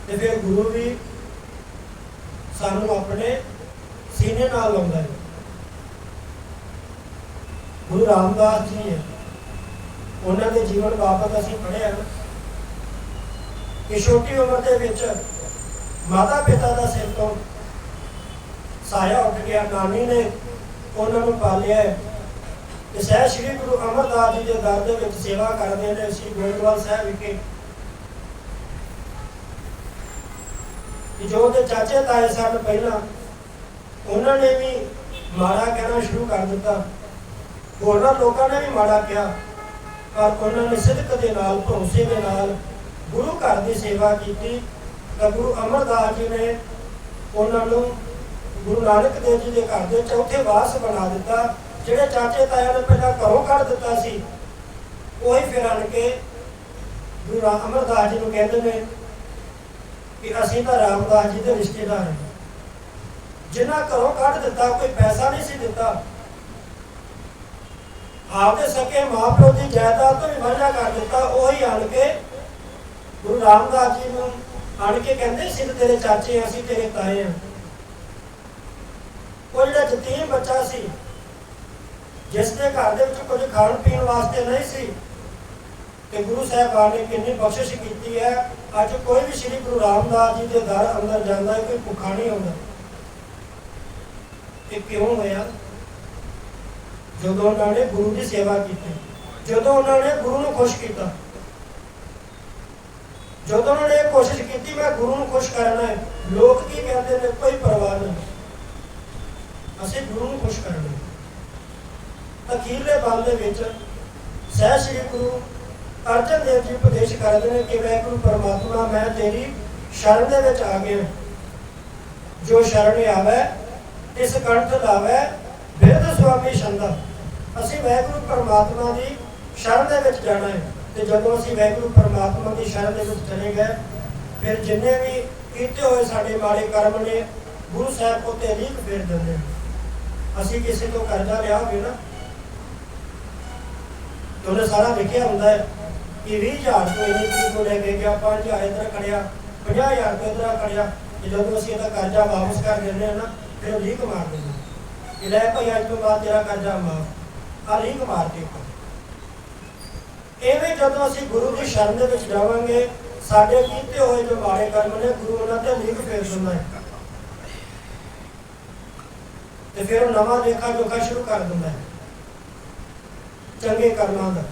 ਤੇ ਫਿਰ ਗੁਰੂ ਵੀ ਸਾਨੂੰ ਆਪਣੇ ਸੀਨੇ ਨਾਲ ਲਾਉਂਦਾ ਹੈ। ਗੁਰੂ ਰਾਮਦਾਸ ਜੀ ਹੈ। ਉਹਨਾਂ ਦੇ ਜੀਵਨ ਬਾਬਤ ਅਸੀਂ ਪੜ੍ਹਿਆ ਨਾ ਕਿ ਛੋਟੀ ਉਮਰ ਦੇ ਵਿੱਚ ਮਾਤਾ ਪਿਤਾ ਦਾ ਸਿਰ ਤੋਂ ਸਾਇਆ ਉੱਠ ਗਿਆ। ਨਾਨੀ ਨੇ ਉਹਨਾਂ ਨੂੰ ਪਾਲਿਆ ਹੈ। ਤੇ ਸਹਿ ਸ੍ਰੀ ਗੁਰੂ ਅਮਰਦਾਸ ਜੀ ਦੇ ਦਰ ਦੇ ਵਿੱਚ ਸੇਵਾ ਕਰਦੇ ਨੇ ਸ੍ਰੀ ਗੋਇੰਦਵਾਲ ਸਾਹਿਬ ਵਿਖੇ। ਕਿ ਜੋ ਉਹਦੇ ਚਾਚੇ ਤਾਏ ਸਨ ਪਹਿਲਾਂ, ਉਹਨਾਂ ਨੇ ਵੀ ਮਾੜਾ ਕਹਿਣਾ ਸ਼ੁਰੂ ਕਰ ਦਿੱਤਾ। ਹੋਰਨਾਂ ਲੋਕਾਂ ਨੇ ਵੀ ਮਾੜਾ ਕਿਹਾ, ਪਰ ਉਹਨਾਂ ਨੇ ਸਿੱਧਕ ਦੇ ਨਾਲ, ਭਰੋਸੇ ਦੇ ਨਾਲ ਗੁਰੂ ਘਰ ਦੀ ਸੇਵਾ ਕੀਤੀ। ਤਾਂ ਗੁਰੂ ਅਮਰਦਾਸ ਜੀ ਨੇ ਉਹਨਾਂ ਨੂੰ ਗੁਰੂ ਨਾਨਕ ਦੇਵ ਜੀ ਦੇ ਘਰ ਦੇ ਚੌਥੇ ਵਾਸ ਬਣਾ ਦਿੱਤਾ, ਜਿਹੜੇ ਚਾਚੇ ਤਾਇਆ ਨੇ ਪਹਿਲਾਂ ਘਰੋਂ ਕੱਢ ਦਿੱਤਾ ਸੀ, ਉਹੀ ਫਿਰ ਆਣ ਕੇ ਗੁਰੂ ਅਮਰਦਾਸ ਜੀ ਨੂੰ ਕਹਿੰਦੇ ਨੇ ਕਿ ਅਸੀਂ ਤਾਂ ਰਾਮਦਾਸ ਜੀ ਦੇ ਰਿਸ਼ਤੇਦਾਰ ਹਾਂ। ਜਿਨ੍ਹਾਂ ਘਰੋਂ ਕੱਢ ਦਿੱਤਾ, ਕੋਈ ਪੈਸਾ ਨਹੀਂ ਸੀ ਦਿੱਤਾ। ਆਪਦੇ ਸਕੇ ਮਾਪਿਓ ਦੀ ਜਾਇਦਾਦ ਤੋਂ ਵੀ ਵਾਅਦਾ ਕਰ ਦਿੱਤਾ, ਉਹੀ ਆਣ ਕੇ ਗੁਰੂ ਰਾਮਦਾਸ ਜੀ ਨੂੰ ਆਣ ਕੇ ਕਹਿੰਦੇ ਸੀ ਤੇਰੇ ਚਾਚੇ ਅਸੀਂ ਤੇਰੇ ਤਾਏ ਹਾਂ ਉਹ ਜਿਹੜਾ ਯਤੀਮ ਬੱਚਾ ਸੀ। ਜਿਸ ਦੇ ਘਰ ਦੇ ਵਿੱਚ ਕੁਝ ਖਾਣ ਪੀਣ ਵਾਸਤੇ ਨਹੀਂ ਸੀ। ਤੇ ਗੁਰੂ ਸਾਹਿਬਾਨ ਨੇ ਕਿੰਨੀ ਬਖਸ਼ਿਸ਼ ਕੀਤੀ ਹੈ। ਅੱਜ ਕੋਈ ਵੀ ਸ੍ਰੀ ਗੁਰੂ ਰਾਮਦਾਸ ਜੀ ਦੇ ਦਰ ਅੰਦਰ ਜਾਂਦਾ ਹੈ, ਕੋਈ ਭੁੱਖਾ ਨਹੀਂ ਹੁੰਦਾ ਇਹ ਕਿਉਂ ਹੋਇਆ? ਜਦੋਂ ਉਹਨਾਂ ਨੇ ਗੁਰੂ ਦੀ ਸੇਵਾ ਕੀਤੀ, ਜਦੋਂ ਉਹਨਾਂ ਨੇ ਗੁਰੂ ਨੂੰ ਖੁਸ਼ ਕੀਤਾ, ਜਦੋਂ ਉਹਨਾਂ ਨੇ ਕੋਸ਼ਿਸ਼ ਕੀਤੀ, ਮੈਂ ਗੁਰੂ ਨੂੰ ਖੁਸ਼ ਕਰਨਾ ਹੈ, ਲੋਕ ਕੀ ਕਹਿੰਦੇ ਨੇ? ਕੋਈ ਪਰਵਾਹ ਨਹੀਂ। ਅਸੀਂ ਗੁਰੂ ਨੂੰ ਖੁਸ਼ ਕਰਨਾ ਅਖੀਰਲੇ ਬਲ ਦੇ ਵਿੱਚ ਸਹਿ ਸ੍ਰੀ ਗੁਰੂ ਅਰਜਨ ਦੇਵ ਜੀ ਉਪਦੇਸ਼ ਕਰਦੇ ਨੇ ਕਿ ਮੈਂ ਗੁਰੂ ਪਰਮਾਤਮਾ, ਮੈਂ ਤੇਰੀ ਸ਼ਰਨ ਦੇ ਵਿੱਚ ਆ ਗਿਆ। ਜੋ ਸ਼ਰਨ ਆਵੇ, ਇਸ ਕੰਠ ਲਾਵੇ, ਬਿਰਧ ਸੁਆਮੀ ਛੰਦਾ। ਅਸੀਂ ਵੈਗੁਰੂ ਪਰਮਾਤਮਾ ਦੀ ਸ਼ਰਨ ਦੇ ਵਿੱਚ ਜਾਣਾ ਹੈ ਤੇ ਜਦੋਂ ਅਸੀਂ ਵੈਗੁਰੂ ਪਰਮਾਤਮਾ ਦੀ ਸ਼ਰਨ ਦੇ ਵਿੱਚ ਚਲੇ ਗਏ, ਫਿਰ ਜਿੰਨੇ ਵੀ ਕੀਤੇ ਹੋਏ ਸਾਡੇ ਮਾੜੇ ਕਰਮ ਨੇ, ਗੁਰੂ ਸਾਹਿਬ ਕੋ ਤੇ ਲੀਕ ਫੇਰ ਦਿੰਦੇ ਨੇ। ਅਸੀਂ ਕਿਸੇ ਤੋਂ ਕਰਜ਼ਾ ਲਿਆ ਹੋਵੇ ਨਾ ਤੁਹਾਨੂੰ ਸਾਰਾ ਲਿਖਿਆ ਹੁੰਦਾ ਹੈ ਕਿ 20000 ਤੋਂ ਇੰਨੀ ਤਰੀਕ ਨੂੰ ਲੈ ਕੇ ਗਿਆ 5000 ਇਧਰ ਖੜਿਆ 50000 ਤੋਂ ਇਧਰ ਖੜਿਆ ਜਦੋਂ ਅਸੀਂ ਇਹਦਾ ਕਰਜ਼ਾ ਵਾਪਸ ਕਰ ਦਿੰਦੇ ਹਾਂ ਨਾ, ਫਿਰ ਉਹ ਲੀਕ ਮਾਰ ਦਿੰਦੇ ਕਿ ਲੈ ਭਾਈ, ਅੱਜ ਤੋਂ ਬਾਅਦ ਤੇਰਾ ਕਰਜ਼ਾ ਮਾਫ ਅਲੀਕ ਮਾਰਦੇ ਹੋ ਐਵੇਂ ਜਦੋਂ ਅਸੀਂ ਗੁਰੂ ਦੀ ਸ਼ਰਨ ਦੇ ਵਿੱਚ ਜਾਵਾਂਗੇ, ਸਾਡੇ ਕੀਤੇ ਹੋਏ ਜੋ ਮਾੜੇ ਕਰਮ ਨੇ, ਗੁਰੂ ਉਹਨਾਂ ਤੇ ਲੀਕ ਫੇਰ ਦਿੰਦਾ ਹੈ। ਤੇ ਫਿਰ ਉਹ ਨਵਾਂ ਲੇਖਾ ਜੋਖਾ ਸ਼ੁਰੂ ਕਰ ਦਿੰਦਾ ਹੈ। ਚੰਗੇ ਕਰਮਾਂ ਦਾ।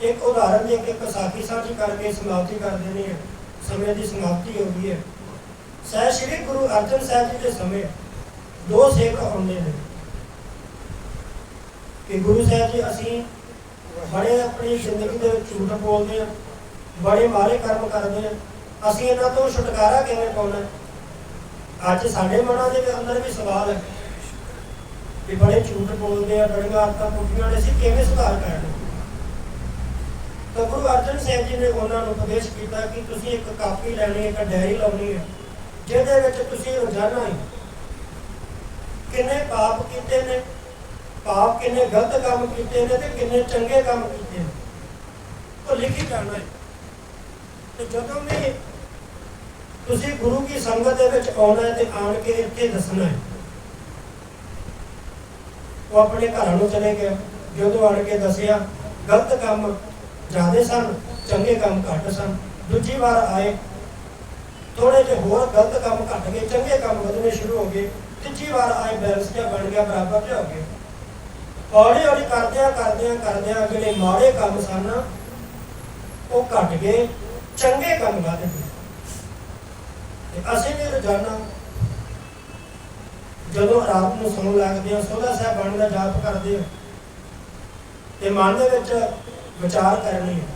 ਇੱਕ ਉਦਾਹਰਨ ਦੇ ਕੇ ਇੱਕ ਸਾਖੀ ਕਰਕੇ ਸਮਾਪਤੀ ਕਰ ਦੇਣੀ ਹੈ। ਸਮੇਂ ਦੀ ਸਮਾਪਤੀ ਹੋ ਗਈ ਹੈ। ਸਹਿ ਸ਼੍ਰੀ ਗੁਰੂ ਅਰਜਨ ਸਾਹਿਬ ਜੀ ਦੇ ਸਮੇਂ ਦੋ ਸੇਵਕ ਆਉਂਦੇ ਨੇ। ਕਿ ਗੁਰੂ ਸਾਹਿਬ ਜੀ ਅਸੀਂ ਬੜੇ ਆਪਣੀ ਜ਼ਿੰਦਗੀ ਦੇ ਵਿੱਚ ਝੂਠ ਬੋਲਦੇ ਆ ਬੜੇ ਮਾੜੇ ਕਰਮ ਕਰਦੇ ਆ ਅਸੀਂ ਇਹਨਾਂ ਤੋਂ ਛੁਟਕਾਰਾ ਕਿਵੇਂ ਪਾਉਣਾ ਅੱਜ ਸਾਡੇ ਮਨਾਂ ਦੇ ਅੰਦਰ ਵੀ ਸਵਾਲ ਹੈ ਕਿ ਬੜੇ ਝੂਠ ਬੋਲਦੇ ਆ, ਬੜੀਆਂ ਆਦਤਾਂ ਪੁੱਠੀਆਂ ਨੇ, ਅਸੀਂ ਕਿਵੇਂ ਸੁਧਾਰ ਕਰਨਾ ਤਾਂ ਗੁਰੂ ਅਰਜਨ ਸਾਹਿਬ ਜੀ ਨੇ ਉਹਨਾਂ ਨੂੰ ਉਪਦੇਸ਼ ਕੀਤਾ ਕਿ ਤੁਸੀਂ ਇੱਕ ਕਾਪੀ ਲੈਣੀ ਹੈ, ਇੱਕ ਡਾਇਰੀ ਲਾਉਣੀ ਹੈ, ਜਿਹਦੇ ਵਿੱਚ ਤੁਸੀਂ ਰੋਜ਼ਾਨਾ ਹੀ ਕਿੰਨੇ ਪਾਪ ਕੀਤੇ ਨੇ, ਪਾਪ ਕਿੰਨੇ ਗਲਤ ਕੰਮ ਕੀਤੇ ਨੇ ਤੇ ਕਿੰਨੇ ਚੰਗੇ ਕੰਮ ਕੀਤੇ ਨੇ, ਉਹ ਲਿਖੀ ਜਾਣਾ ਹੈ। ਤੇ ਜਦੋਂ ਵੀ ਤੁਸੀਂ ਗੁਰੂ ਕੀ ਸੰਗਤ ਦੇ ਵਿੱਚ ਆਉਣਾ ਹੈ ਤੇ ਆਣ ਕੇ ਇੱਥੇ ਦੱਸਣਾ ਹੈ। ਉਹ ਆਪਣੇ ਘਰਾਂ ਨੂੰ ਚਲੇ ਗਿਆ। ਜਦੋਂ ਆਣ ਕੇ ਦੱਸਿਆ, ਗਲਤ ਕੰਮ ਜ਼ਿਆਦੇ ਸਨ, ਚੰਗੇ ਕੰਮ ਘੱਟ ਸਨ। ਦੂਜੀ ਵਾਰ ਆਏ। ਥੋੜੇ ਜਿਹੇ ਹੋਰ ਗਲਤ ਕੰਮ ਘਟ ਗਏ, ਚੰਗੇ ਕੰਮ ਵਧਣੇ ਸ਼ੁਰੂ ਹੋ ਗਏ। ਤੀਜੀ ਵਾਰ ਆਏ ਬੈਲੈਂਸ ਜਿਹਾ ਬਣ ਗਿਆ, ਬਰਾਬਰ ਜਿਹਾ ਹੋ ਗਿਆ। ਹੌਲੀ ਹੌਲੀ ਕਰਦਿਆਂ ਕਰਦਿਆਂ ਕਰਦਿਆਂ ਜਿਹੜੇ ਮਾੜੇ ਕੰਮ ਸਨ, ਉਹ ਘਟ ਗਏ, ਚੰਗੇ ਕੰਮ ਵਧ ਗਏ। ਤੇ ਅਸੀਂ ਵੀ ਰੋਜ਼ਾਨਾ ਜਦੋਂ ਰਾਤ ਨੂੰ ਸੌਣ ਲੱਗਦੇ ਹਾਂ ਸੋਦਾ ਸਾਹਿਬ ਦਾ ਜਾਪ ਕਰਦੇ ਹਾਂ ਤੇ ਮਨ ਦੇ ਵਿੱਚ ਵਿਚਾਰ ਕਰਨੀ ਹੈ।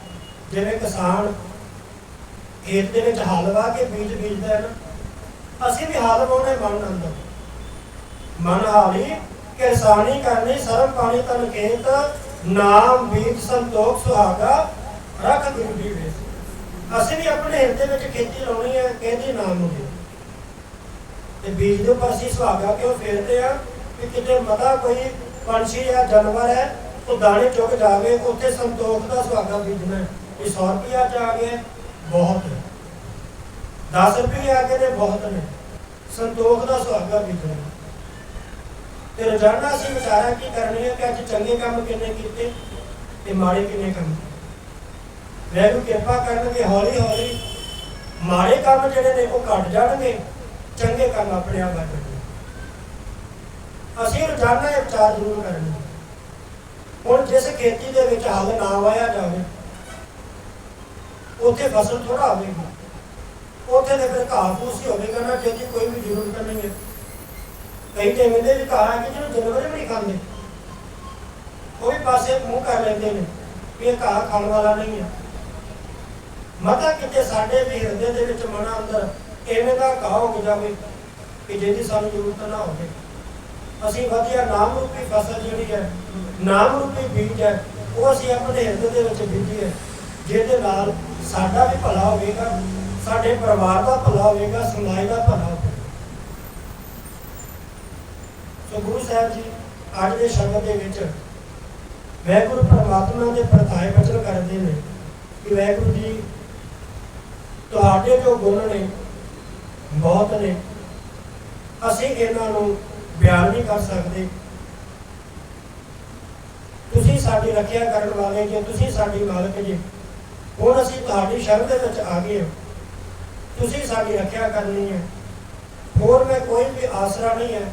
ਜਿਵੇਂ ਕਿਸਾਨ ਖੇਤ ਦੇ ਵਿੱਚ ਹਲ ਵਾ ਕੇ ਬੀਜ ਬੀਜਦਾ ਹੈ ਨਾ, ਅਸੀਂ ਵੀ ਹਲ ਵਾਉਣੇ ਮਨ ਅੰਦਰ। ਮਨ ਹਾਲੀ ਕਿਸਾਨੀ ਕਰਨੀ ਸਰਮ ਪਾਣੀ ਤਨ ਖੇਤ, ਨਾਮ ਬੀਜ ਸੰਤੋਖ ਸੁਹਾਗਾ, ਰੱਖ ਗੁਰੂ ਦੀ ਵੇਸ ਅਸੀਂ ਵੀ ਆਪਣੇ ਹਿਰਦੇ ਵਿੱਚ ਖੇਤੀ ਲਾਉਣੀ ਹੈ ਕਹਿੰਦੀ ਨਾਮ ਨੂੰ ਤੇ ਬੀਜ ਦੇ ਉੱਪਰ ਅਸੀਂ ਸੁਹਾਗਾ ਕਿਉਂ ਫੇਰਦੇ ਆ ਕਿ ਕਿਤੇ ਮਤਾ ਕੋਈ ਪੰਛੀ ਜਾਂ ਜਾਨਵਰ ਹੈ, ਉਹ ਦਾਣੇ ਚੁੱਕ ਜਾਵੇ, ਉੱਥੇ ਸੰਤੋਖ ਦਾ ਸੁਹਾਗਾ ਬੀਜਣਾ ਇਹ 100 ਰੁਪਿਆ ਚ ਆ ਗਿਆ, ਬਹੁਤ ਹੈ। 10 ਰੁਪਏ ਆ ਗਏ ਨੇ ਬਹੁਤ ਨੇ। ਸੰਤੋਖ ਦਾ ਸੁਹਾਗਾ ਬੀਜਣਾ ਤੇ ਰੋਜ਼ਾਨਾ ਅਸੀਂ ਵਿਚਾਰਾ ਕੀ ਕਰਨੀ ਹੈ ਕਿ ਅੱਜ ਚੰਗੇ ਕੰਮ ਕਿੰਨੇ ਕੀਤੇ ਤੇ ਮਾੜੇ ਕਿੰਨੇ ਕੰਮ ਵੈਰੂ ਕਿਰਪਾ ਕਰਨਗੇ, ਹੌਲੀ ਹੌਲੀ। ਮਾੜੇ ਕੰਮ ਜਿਹੜੇ ਨੇ, ਉਹ ਘਟ ਜਾਣਗੇ। ਚੰਗੇ ਕੰਮ ਆਪਣੇ ਆਪ ਵੱਧਣਗੇ ਅਸੀਂ ਰੋਜ਼ਾਨਾ ਇਹ ਵਿਚਾਰ ਜ਼ਰੂਰ ਕਰਨੀ। ਹੁਣ ਜਿਸ ਖੇਤੀ ਦੇ ਵਿੱਚ ਹਲ ਨਾ ਵਾਇਆ ਜਾਵੇ, ਉੱਥੇ ਫਸਲ ਥੋੜਾ ਹੋਵੇਗੀ। ਉੱਥੇ ਤੇ ਫਿਰ ਘਾਹ ਫੂਸ ਹੀ ਹੋਵੇਗਾ ਨਾ, ਜਿਹਦੀ ਕੋਈ ਵੀ ਜ਼ਰੂਰਤ ਨਹੀਂ ਹੈ। ਕਈ ਤੇ ਇਹਦੇ ਵੀ ਘਾਹ ਕਿ ਜਿਹਨੂੰ ਜਾਨਵਰ ਵੀ ਨਹੀਂ ਖਾਂਦੇ। ਉਹ ਵੀ ਪਾਸੇ ਮੂੰਹ ਕਰ ਲੈਂਦੇ ਨੇ ਇਹ ਘਾਹ ਖਾਣ ਵਾਲਾ ਨਹੀਂ ਹੈ। ਮਤਾ ਕਿਤੇ ਸਾਡੇ ਵੀ ਹਿਰਦੇ ਦੇ ਵਿੱਚ ਮਨ ਅੰਦਰ ਐਵੇਂ ਦਾ ਘਾਹ ਹੋ ਜਾਵੇ ਕਿ ਜਿਹਦੀ ਸਾਨੂੰ ਜ਼ਰੂਰਤ ਨਾ ਹੋਵੇ। ਅਸੀਂ ਵਧੀਆ ਨਾਮ ਰੂਪੀ ਫਸਲ ਜਿਹੜੀ ਹੈ, ਨਾਮ ਰੂਪੀ ਬੀਜ ਹੈ, ਉਹ ਅਸੀਂ ਆਪਣੇ ਹਿਰਦੇ ਦੇ ਵਿੱਚ ਬੀਜੀਏ। ਜਿਹਦੇ ਨਾਲ ਸਾਡਾ ਵੀ ਭਲਾ ਹੋਵੇਗਾ, ਸਾਡੇ ਪਰਿਵਾਰ ਦਾ ਭਲਾ ਹੋਵੇਗਾ, ਸਮਾਜ ਦਾ ਭਲਾ ਹੋਵੇਗਾ। ਸੋ ਗੁਰੂ ਸਾਹਿਬ ਜੀ, ਅੱਜ ਦੇ ਸ਼ਬਦ ਦੇ ਵਿੱਚ ਵੈਗੁਰੂ ਪਰਮਾਤਮਾ ਦੇ ਪ੍ਰਤਾਏ ਵਚਨ ਕਰਦੇ ਨੇ ਕਿ ਵੈਗੁਰੂ ਜੀ ਤੁਹਾਡੇ ਜੋ ਗੁਣ ਨੇ ਬਹੁਤ ਨੇ, ਅਸੀਂ ਇਹਨਾਂ ਨੂੰ ਬਿਆਨ ਨਹੀਂ ਕਰ ਸਕਦੇ। ਤੁਸੀਂ ਸਾਡੀ ਰੱਖਿਆ ਕਰਨ ਵਾਲੇ ਜੇ, ਤੁਸੀਂ ਸਾਡੀ ਮਾਲਕ ਜੇ, ਹੁਣ ਅਸੀਂ ਤੁਹਾਡੀ ਸ਼ਰਨ ਦੇ ਵਿੱਚ ਆ ਗਏ ਹਾਂ। ਤੁਸੀਂ ਸਾਡੀ ਰੱਖਿਆ ਕਰਨੀ ਹੈ। ਹੋਰ ਮੈਂ ਕੋਈ ਵੀ ਆਸਰਾ ਨਹੀਂ ਹੈ।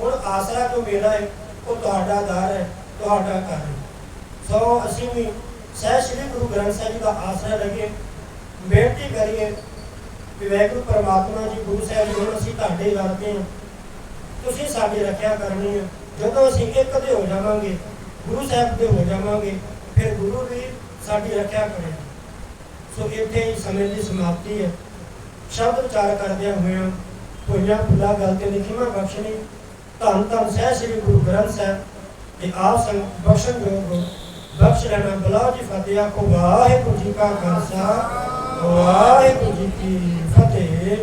ਹੁਣ ਆਸਰਾ ਜੋ ਮੇਰਾ ਹੈ, ਉਹ ਤੁਹਾਡਾ ਦਾਰ ਹੈ, ਤੁਹਾਡਾ ਘਰ ਹੈ। ਸੋ ਅਸੀਂ ਵੀ ਸਹਿ ਸ੍ਰੀ ਗੁਰੂ ਗ੍ਰੰਥ ਸਾਹਿਬ ਜੀ ਦਾ ਆਸਰਾ ਲਈਏ ਬੇਨਤੀ ਕਰੀਏ ਕਿ ਵਾਹਿਗੁਰੂ ਪਰਮਾਤਮਾ ਜੀ, ਗੁਰੂ ਸਾਹਿਬ ਜੀ, ਹੁਣ ਅਸੀਂ ਤੁਹਾਡੇ ਕਰਦੇ ਹਾਂ। ਤੁਸੀਂ ਸਾਡੀ ਰੱਖਿਆ ਕਰਨੀ ਹੈ। ਜਦੋਂ ਅਸੀਂ ਇੱਕ ਦੇ ਹੋ ਜਾਵਾਂਗੇ, ਗੁਰੂ ਸਾਹਿਬ ਦੇ ਹੋ ਜਾਵਾਂਗੇ, ਫਿਰ ਗੁਰੂ ਵੀ ਸਾਡੀ ਰੱਖਿਆ ਕਰੇਗਾ ਸੋ ਇੱਥੇ ਹੀ ਸਮੇਂ ਦੀ ਸਮਾਪਤੀ ਹੈ। ਸ਼ਬਦ ਵਿਚਾਰ ਕਰਦਿਆਂ ਹੋਇਆਂ ਹੋਈਆਂ ਭੁੱਲਾਂ ਗੱਲ ਤੇ ਨਿਖਿਮਾ ਬਖਸ਼ਣੀ। ਧੰਨ ਧੰਨ ਸਹਿ ਸ੍ਰੀ ਗੁਰੂ ਗ੍ਰੰਥ ਸਾਹਿਬ ਤੇ ਆਪ ਸੰਗ ਬਖਸ਼ਣ ਯੋਗ ਬਖਸ਼ ਲੈਣਾ, ਬੁਲਾਓ ਜੀ, ਫਤਿਹ ਆਖੋ। ਵਾਹਿਗੁਰੂ ਜੀ ਕਾ ਖਾਲਸਾ। ਵਾਹਿਗੁਰੂ ਜੀ ਕੀ ਫਤਿਹ